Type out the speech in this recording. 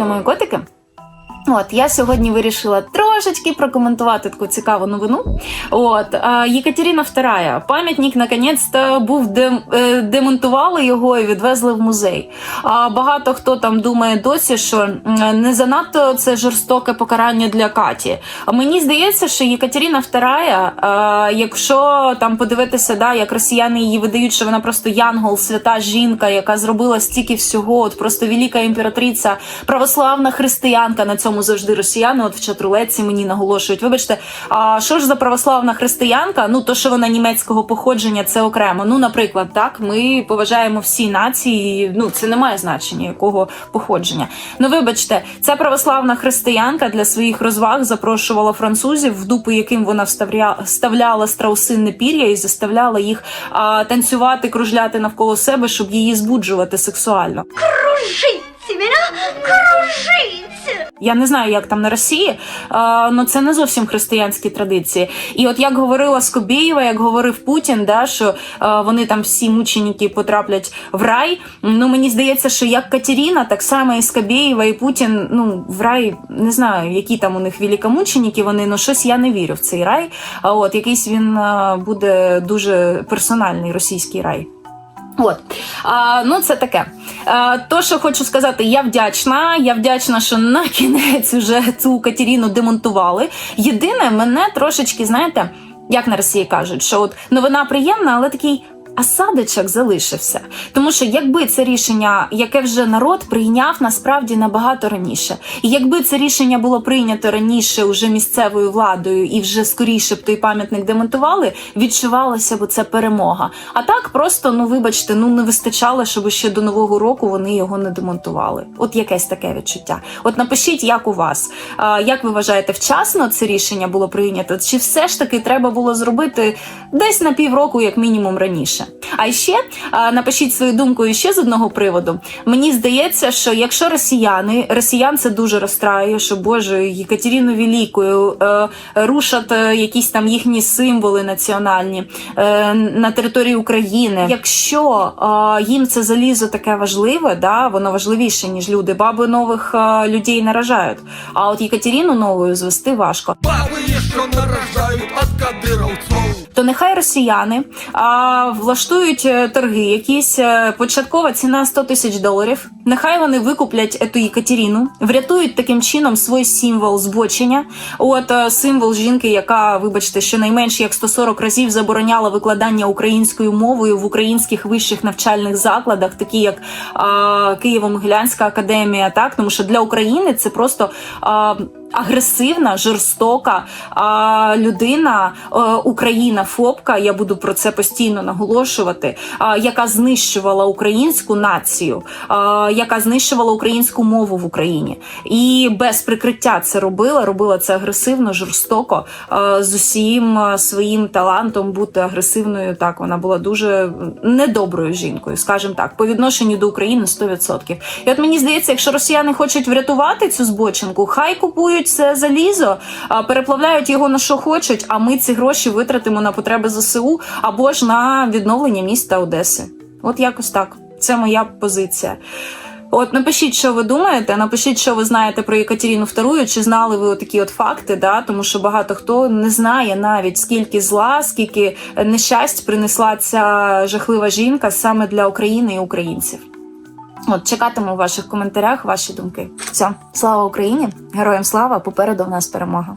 котики, мої котики. От я сьогодні вирішила трошечки прокоментувати таку цікаву новину. От Єкатерина II, пам'ятник наконець-то був де, е, демонтували його і відвезли в музей. А багато хто там думає досі, що не занадто це жорстоке покарання для Каті. А мені здається, що Єкатерина II, якщо там подивитися, да, як росіяни її видають, що вона просто янгол, свята жінка, яка зробила стільки всього, от просто велика імператриця, православна християнка на цьому завжди росіяни. От в чатрулеці мені наголошують. Вибачте, а що ж за православна християнка? Ну то, що вона німецького походження, це окремо. Ну, наприклад, так ми поважаємо всі нації. Ну це не має значення якого походження. Ну, вибачте, ця православна християнка для своїх розваг запрошувала французів, в дупи яким вона вставля... вставляла страусинне пір'я і заставляла їх а, танцювати, кружляти навколо себе, щоб її збуджувати сексуально. Кружить меня, кружить! Я не знаю, як там на Росії, але це не зовсім християнські традиції. І от як говорила Скобєєва, як говорив Путін, да, що е, вони там всі мученики потраплять в рай. Ну мені здається, що як Катерина, так само і Скобєєва, і Путін, ну в рай не знаю, які там у них великомученики, вони ну щось я не вірю в цей рай. А от якийсь він е, буде дуже персональний російський рай. От а, ну це таке. А, то, що хочу сказати, я вдячна. Я вдячна, що на кінець вже цю Катерину демонтували. Єдине, мене трошечки, знаєте, як на Росії кажуть, що от новина приємна, але такий. Осадочок залишився, тому що якби це рішення, яке вже народ прийняв насправді набагато раніше, і якби це рішення було прийнято раніше уже місцевою владою і вже скоріше б той пам'ятник демонтували, відчувалося б це перемога. А так просто, ну вибачте, ну не вистачало, щоб ще до нового року вони його не демонтували. От якесь таке відчуття. От напишіть, як у вас, А, як ви вважаєте, вчасно це рішення було прийнято? Чи все ж таки треба було зробити десь на півроку, як мінімум, раніше? А ще напишіть свою думку ще з одного приводу. Мені здається, що якщо росіяни, росіян це дуже розстраює, що Боже, Єкатерину Великою е, рушать е, якісь там їхні символи національні е, на території України. Якщо їм це залізо таке важливе, да, воно важливіше, ніж люди. Баби нових людей наражають. А от Єкатерину новою звести важко. Нехай росіяни а, влаштують е, торги, якісь е, початкова ціна 100 тисяч доларів. Нехай вони викуплять ету Єкатеріну, врятують таким чином свій символ збочення. От е, символ жінки, яка, вибачте, щонайменш як 140 разів забороняла викладання українською мовою в українських вищих навчальних закладах, такі як а, Києво-Могилянська академія, так тому що для України це просто. А, агресивна, жорстока а, людина, е, Україна фобка. Я буду про це постійно наголошувати. А, яка знищувала українську націю, а, яка знищувала українську мову в Україні, і без прикриття це робила. Робила це агресивно, жорстоко, а, з усім своїм талантом бути агресивною. Так вона була дуже недоброю жінкою, скажімо так, по відношенню до України 100%. І от мені здається, якщо росіяни хочуть врятувати цю збочинку, хай купують це залізо, переплавляють його на що хочуть. А ми ці гроші витратимо на потреби ЗСУ або ж на відновлення міста Одеси. От якось так. Це моя позиція. От напишіть, що ви думаєте. Напишіть, що ви знаєте про Екатерину II, чи знали ви такі от факти, да? тому що багато хто не знає навіть скільки зла, скільки нещасть принесла ця жахлива жінка саме для України і українців. От чекатиму в ваших коментарях ваші думки. Все, слава Україні! Героям слава! Попереду в нас перемога.